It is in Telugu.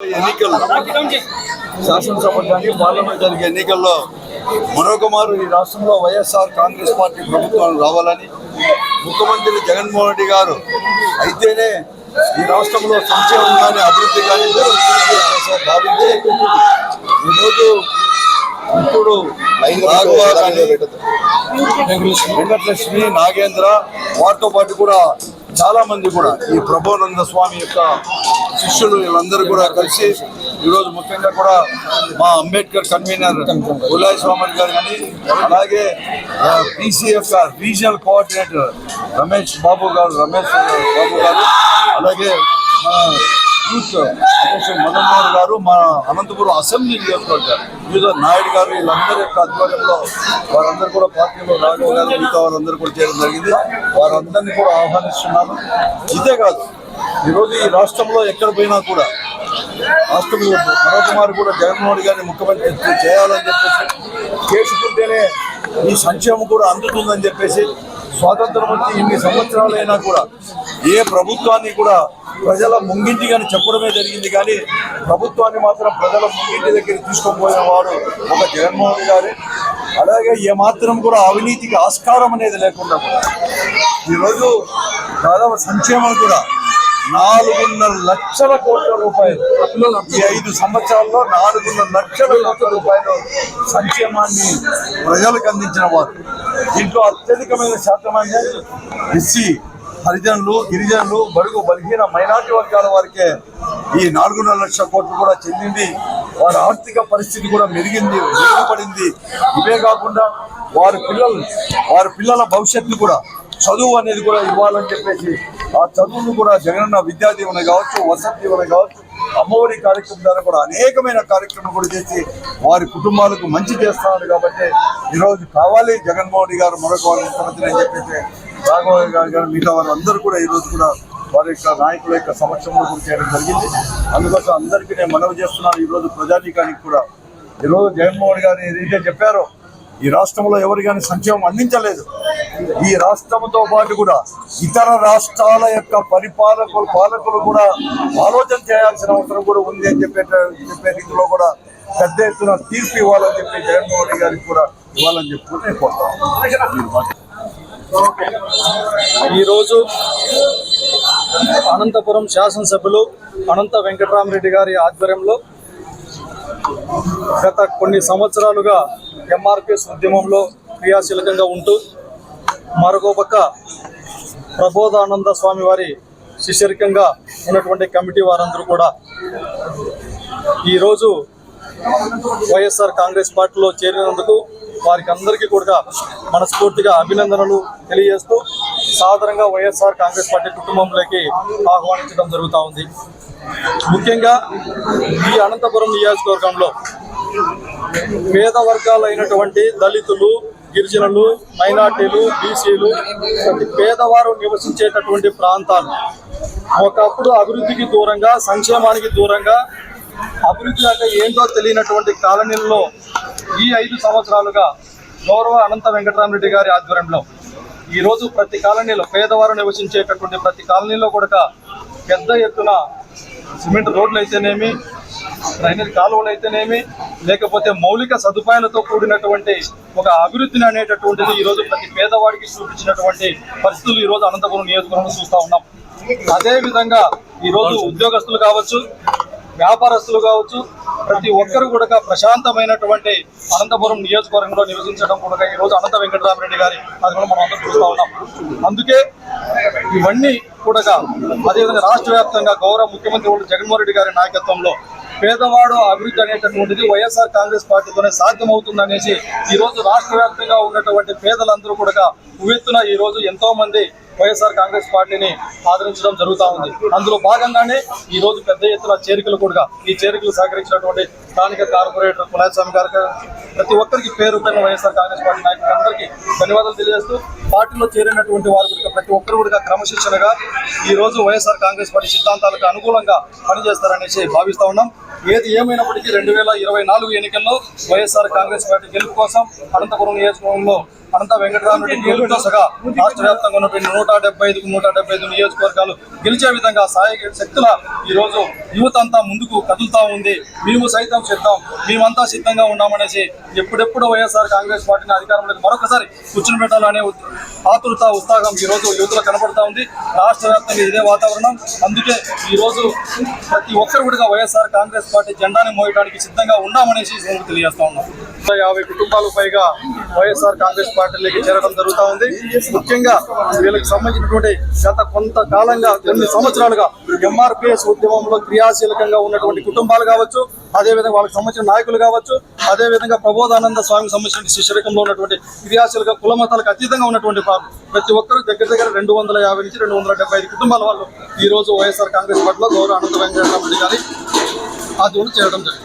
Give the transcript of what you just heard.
ఎన్నికల్లో శాసనసభ కానీ పార్లమెంట్ జరిగే ఎన్నికల్లో మరొక మారు ఈ రాష్ట్రంలో వైఎస్ఆర్ కాంగ్రెస్ పార్టీ ప్రభుత్వం రావాలని ముఖ్యమంత్రి జగన్మోహన్ రెడ్డి గారు అయితేనే ఈ రాష్ట్రంలో సంక్షేమం కానీ అభివృద్ధి కానీ భావించి ఈరోజు ఇప్పుడు వెంకటలక్ష్మి నాగేంద్ర వారితో పాటు కూడా చాలా మంది కూడా ఈ ప్రభానంద స్వామి యొక్క శిష్యులు వీళ్ళందరూ కూడా కలిసి ఈరోజు ముఖ్యంగా కూడా మా అంబేద్కర్ కన్వీనర్ ఉల్లాయ్ స్వామి గారు కానీ అలాగే బీసీ యొక్క రీజనల్ కోఆర్డినేటర్ రమేష్ బాబు గారు రమేష్ బాబు గారు అలాగే మా యూత్ అధ్యక్షుడు మదన్ మోహన్ గారు మన అనంతపురం అసెంబ్లీ నియోజకవర్గ యూజర్ నాయుడు గారు వీళ్ళందరి యొక్క ఆధ్వర్యంలో వారందరూ కూడా పార్టీలో రాఘవ గారు మిగతా వారందరూ కూడా చేయడం జరిగింది. వారందరినీ కూడా ఆహ్వానిస్తున్నాను. ఇదే కాదు ఈరోజు ఈ రాష్ట్రంలో ఎక్కడ పోయినా కూడా రాష్ట్రంలో మరొక కూడా జగన్మోహన్ గారిని ముఖ్యమంత్రి చేయాలని చెప్పేసి చేసుకుంటేనే ఈ సంక్షేమం కూడా అందుతుందని చెప్పేసి స్వాతంత్రం వచ్చి ఇన్ని సంవత్సరాలైనా కూడా ఏ ప్రభుత్వాన్ని కూడా ప్రజల ముంగింటి కానీ చెప్పడమే జరిగింది. కానీ ప్రభుత్వాన్ని మాత్రం ప్రజల ముంగింటి దగ్గర తీసుకొని వాడు ఒక జగన్మోహన్ గారే. అలాగే ఏ మాత్రం కూడా అవినీతికి ఆస్కారం అనేది లేకుండా కూడా ఈరోజు దాదాపు సంక్షేమం కూడా నాలుగున్నర లక్షల కోట్ల రూపాయలు. ఈ ఐదు సంవత్సరాల్లో నాలుగున్నర లక్షల కోట్ల రూపాయలు సంక్షేమాన్ని ప్రజలకు అందించిన వారు. దీంట్లో అత్యధికమైన శాతమైన ఎస్సీ హరిజనులు గిరిజనులు బడుగు బలహీన మైనార్టీ వర్గాల వారికే ఈ నాలుగున్నర లక్షల కోట్లు కూడా చెందింది వారి ఆర్థిక పరిస్థితి కూడా మెరిగింది మెరుగుపడింది. ఇవే కాకుండా వారి పిల్లలు వారి పిల్లల భవిష్యత్తు కూడా చదువు అనేది కూడా ఇవ్వాలని చెప్పేసి ఆ చదువును కూడా జగనన్న విద్యా దీవెన కావచ్చు వసతి దీవెన కావచ్చు అమ్మఒడి కార్యక్రమం ద్వారా కూడా అనేకమైన కార్యక్రమం కూడా చేసి వారి కుటుంబాలకు మంచి చేస్తున్నారు కాబట్టి ఈరోజు కావాలి జగన్మోహన్ గారు మరొక వారి ముఖ్యమంత్రి అని చెప్పేసి రాఘవ గారు గారు మిగతా వారు అందరూ కూడా ఈరోజు కూడా వారి యొక్క నాయకుల యొక్క సమక్షంలో కూడా చేయడం జరిగింది. అందుకోసం అందరికీ నేను మనవి చేస్తున్నాను ఈరోజు ప్రజానీకానికి కూడా. ఈరోజు జగన్మోహన్ గారు ఏదైతే చెప్పారో ఈ రాష్ట్రంలో ఎవరు కానీ సంక్షేమం అందించలేదు. ఈ రాష్ట్రంతో పాటు కూడా ఇతర రాష్ట్రాల యొక్క పరిపాలకులు పాలకులు కూడా ఆలోచన చేయాల్సిన అవసరం కూడా ఉంది అని చెప్పే చెప్పే రీతిలో కూడా పెద్ద ఎత్తున తీర్పు ఇవ్వాలని చెప్పి జగన్మోహన్ గారికి కూడా ఇవ్వాలని చెప్పుకుంటే కోరుతాం ఈరోజు అనంతపురం శాసనసభ్యులు అనంత వెంకటరామరెడ్డి గారి ఆధ్వర్యంలో గత కొన్ని సంవత్సరాలుగా ఎంఆర్పిఎస్ ఉద్యమంలో క్రియాశీలకంగా ఉంటూ మరొక పక్క ప్రబోధానంద స్వామి వారి శిష్యరికంగా ఉన్నటువంటి కమిటీ వారందరూ కూడా ఈరోజు వైఎస్ఆర్ కాంగ్రెస్ పార్టీలో చేరినందుకు వారికి అందరికీ కూడా మనస్ఫూర్తిగా అభినందనలు తెలియజేస్తూ సాధారణంగా వైఎస్ఆర్ కాంగ్రెస్ పార్టీ కుటుంబంలోకి ఆహ్వానించడం జరుగుతూ ఉంది. ముఖ్యంగా ఈ అనంతపురం నియోజకవర్గంలో పేద వర్గాలైనటువంటి దళితులు గిరిజనులు మైనార్టీలు బీసీలు పేదవారు నివసించేటటువంటి ప్రాంతాలు. ఒకప్పుడు అభివృద్ధికి దూరంగా సంక్షేమానికి దూరంగా అభివృద్ధి అంటే ఏంటో తెలియనటువంటి కాలనీల్లో ఈ ఐదు సంవత్సరాలుగా గౌరవ అనంత వెంకటరామరెడ్డి గారి ఆధ్వర్యంలో ఈరోజు ప్రతి కాలనీలో పేదవారు నివసించేటటువంటి ప్రతి కాలనీలో కూడా పెద్ద ఎత్తున సిమెంట్ రోడ్లు అయితేనేమి డ్రైనేజ్ కాలువలు అయితేనేమి లేకపోతే మౌలిక సదుపాయాలతో కూడినటువంటి ఒక అభివృద్ధిని అనేటటువంటిది ఈ రోజు ప్రతి పేదవాడికి చూపించినటువంటి పరిస్థితులు ఈ రోజు అనంతపురం నియోజకవర్గంలో చూస్తా ఉన్నాం. అదే విధంగా ఈ రోజు ఉద్యోగస్తులు కావచ్చు వ్యాపారస్తులు కావచ్చు ప్రతి ఒక్కరు కూడా ప్రశాంతమైనటువంటి అనంతపురం నియోజకవర్గంలో నివసించడం కూడా ఈ రోజు అనంత వెంకటరామరెడ్డి గారి అది కూడా మనం అందరూ చూస్తూ ఉన్నాం. అందుకే ఇవన్నీ కూడా అదేవిధంగా రాష్ట్ర వ్యాప్తంగా గౌరవ ముఖ్యమంత్రి జగన్మోహన్ రెడ్డి గారి నాయకత్వంలో పేదవాడు అభివృద్ధి అనేటటువంటిది వైఎస్ఆర్ కాంగ్రెస్ పార్టీతోనే సాధ్యమవుతుందనేసి ఈ రోజు రాష్ట్ర వ్యాప్తంగా ఉన్నటువంటి పేదలందరూ కూడా ఉవ్వెత్తున ఈరోజు ఎంతోమంది ఎంతో మంది వైఎస్ఆర్ కాంగ్రెస్ పార్టీని ఆదరించడం జరుగుతూ ఉంది. అందులో భాగంగానే ఈ రోజు పెద్ద ఎత్తున చేరికలు కూడా ఈ చేరికలు సహకరించినటువంటి స్థానిక కార్పొరేటర్ కులాస్వామి గారికి ప్రతి ఒక్కరికి పేరు పైన వైఎస్ఆర్ కాంగ్రెస్ పార్టీ నాయకులందరికీ ధన్యవాదాలు తెలియజేస్తూ పార్టీలో చేరినటువంటి వారు కూడా ప్రతి ఒక్కరు కూడా క్రమశిక్షణగా ఈ రోజు వైఎస్ఆర్ కాంగ్రెస్ పార్టీ సిద్ధాంతాలకు అనుకూలంగా పనిచేస్తారనేసి భావిస్తూ ఉన్నాం. ఏది ఏమైనప్పటికీ రెండు వేల ఇరవై నాలుగు ఎన్నికల్లో వైఎస్ఆర్ కాంగ్రెస్ పార్టీ గెలుపు కోసం అనంతపురం నియోజకవర్గంలో అనంత వెంకటరామరెడ్డి గెలుపుతో సగా రాష్ట్ర వ్యాప్తంగా ఉన్నటువంటి నూట నూట డెబ్బై ఐదుకు నూట డెబ్బై ఐదు నియోజకవర్గాలు గెలిచే విధంగా సాయ శక్తుల ఈ రోజు యువత అంతా ముందుకు కదులుతా ఉంది. మేము సైతం సిద్ధం మేమంతా సిద్ధంగా ఉన్నామనేసి ఎప్పుడెప్పుడు వైఎస్ఆర్ కాంగ్రెస్ పార్టీని అధికారంలోకి మరొకసారి కూర్చుని పెట్టాలనే ఆతృత ఆతురత ఉత్సాహం ఈ రోజు యువతలో కనబడతా ఉంది. రాష్ట్ర వ్యాప్తంగా ఇదే వాతావరణం. అందుకే ఈరోజు ప్రతి ఒక్కరు కూడా వైఎస్ఆర్ కాంగ్రెస్ పార్టీ జెండాని మోయడానికి సిద్ధంగా ఉన్నామనేసి తెలియజేస్తా ఉన్నాం. నూట యాభై కుటుంబాలు పైగా వైఎస్ఆర్ కాంగ్రెస్ పార్టీలోకి చేరడం జరుగుతూ ఉంది. ముఖ్యంగా వీళ్ళకి సంబంధించినటువంటి గత కొంతకాలంగా కొన్ని సంవత్సరాలుగా ఎంఆర్పిఎస్ ఉద్యమంలో క్రియాశీలకంగా ఉన్నటువంటి కుటుంబాలు కావచ్చు అదేవిధంగా వాళ్ళకి సంబంధించిన నాయకులు కావచ్చు అదేవిధంగా ప్రబోధానంద స్వామికి సంబంధించిన శిష్యరకంలో ఉన్నటువంటి క్రియాశీలక కులమతాలకు అతీతంగా ఉన్నటువంటి ప్రతి ఒక్కరు దగ్గర దగ్గర రెండు వందల యాభై నుంచి రెండు వందల డెబ్బై ఐదు కుటుంబాల వాళ్ళు ఈ రోజు వైఎస్ఆర్ కాంగ్రెస్ పార్టీలో గౌరవ అనంత వెంకటరామరెడ్డి గారి ఆధ్వర్యంలో చేరడం జరిగింది.